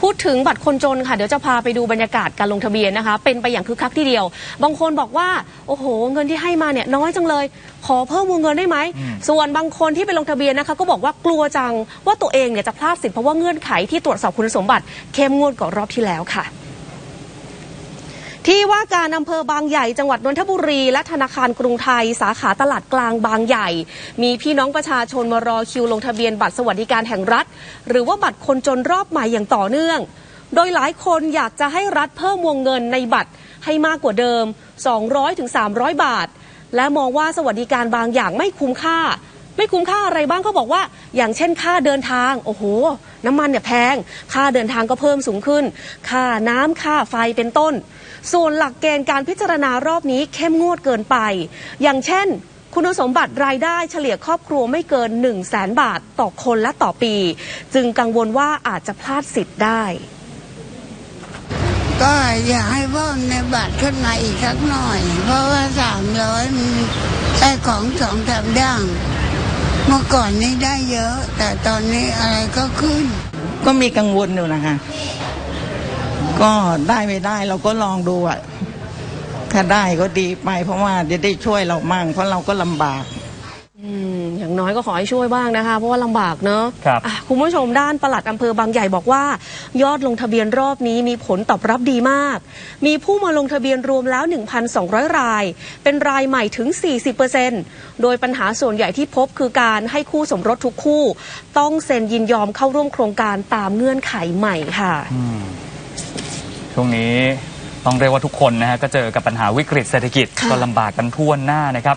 พูดถึงบัตรคนจนค่ะ เดี๋ยวจะพาไปดูบรรยากาศการลงทะเบียนนะคะ เป็นไปอย่างคึกคักทีเดียว บางคนบอกว่า โอ้โห เงินที่ให้มาเนี่ยน้อยจังเลย ขอเพิ่มวงเงินได้ไหม ส่วนบางคนที่ไปลงทะเบียนนะคะ ก็บอกว่ากลัวจังว่าตัวเองเนี่ยจะพลาดสิทธิ์เพราะว่าเงื่อนไขที่ตรวจสอบคุณสมบัติเข้มงวดกว่ารอบที่แล้วค่ะ ที่ว่าการอำเภอบางใหญ่จังหวัดนนทบุรี และธนาคารกรุงไทย สาขาตลาดกลางบางใหญ่ มีพี่น้องประชาชนมารอคิวลงทะเบียนบัตรสวัสดิการแห่งรัฐ หรือว่าบัตรคนจนรอบใหม่อย่างต่อเนื่อง โดยหลายคนอยากจะให้รัฐเพิ่มวงเงินในบัตรให้มากกว่าเดิม 200-300 บาท และมองว่าสวัสดิการบางอย่างไม่คุ้มค่า ไม่คุ้มค่าอะไรบ้างเขาบอกว่า อย่างเช่นค่าเดินทางโอ้โห น้ำมันเนี่ยแพง ค่าเดินทางก็เพิ่มสูงขึ้น ค่าน้ำค่าไฟเป็นต้น ส่วนหลักเกณฑ์การพิจารณารอบนี้เข้มงวดเกินไป อย่างเช่นคุณสมบัติรายได้เฉลี่ยครอบครัวไม่เกิน 1 0 0 0 0แสนบาทต่อคนและต่อปี จึงกังวลว่าอาจจะพลาดสิทธิ์ได้ ก็อยากให้เพิ่มในบัตรขึ้นมาอีกสักหน่อย เพราะว่าสามร้อยมันได้ของสองสามอย่าง เมื่อก่อนนี่ได้เยอะ แต่ตอนนี้อะไรก็ขึ้น ก็มีกังวลอยู่นะคะ ก็ได้ไม่ได้เราก็ลองดูอะถ้าได้ก็ดีไปเพราะว่าจะได้ช่วยเรามั่งเพราะเราก็ลำบาก อืม อย่างน้อยก็ขอให้ช่วยบ้างนะคะ เพราะว่าลำบากเนอะครับอะคุณผู้ชมด้านปลัดอำเภอบางใหญ่บอกว่า ยอดลงทะเบียนรอบนี้มีผลตอบรับดีมาก มีผู้มาลงทะเบียนรวมแล้ว 1,200 ราย เป็นรายใหม่ถึง 40%โดยปัญหาส่วนใหญ่ที่พบคือการให้คู่สมรสทุกคู่ ต้องเซ็นยินยอมเข้าร่วมโครงการตามเงื่อนไขใหม่ค่ะช่วงนี้ต้องเรียกว่าทุกคนนะฮะก็เจอกับปัญหาวิกฤตเศรษฐกิจค่ะ ก็ลำบากกันทั่วหน้านะครับ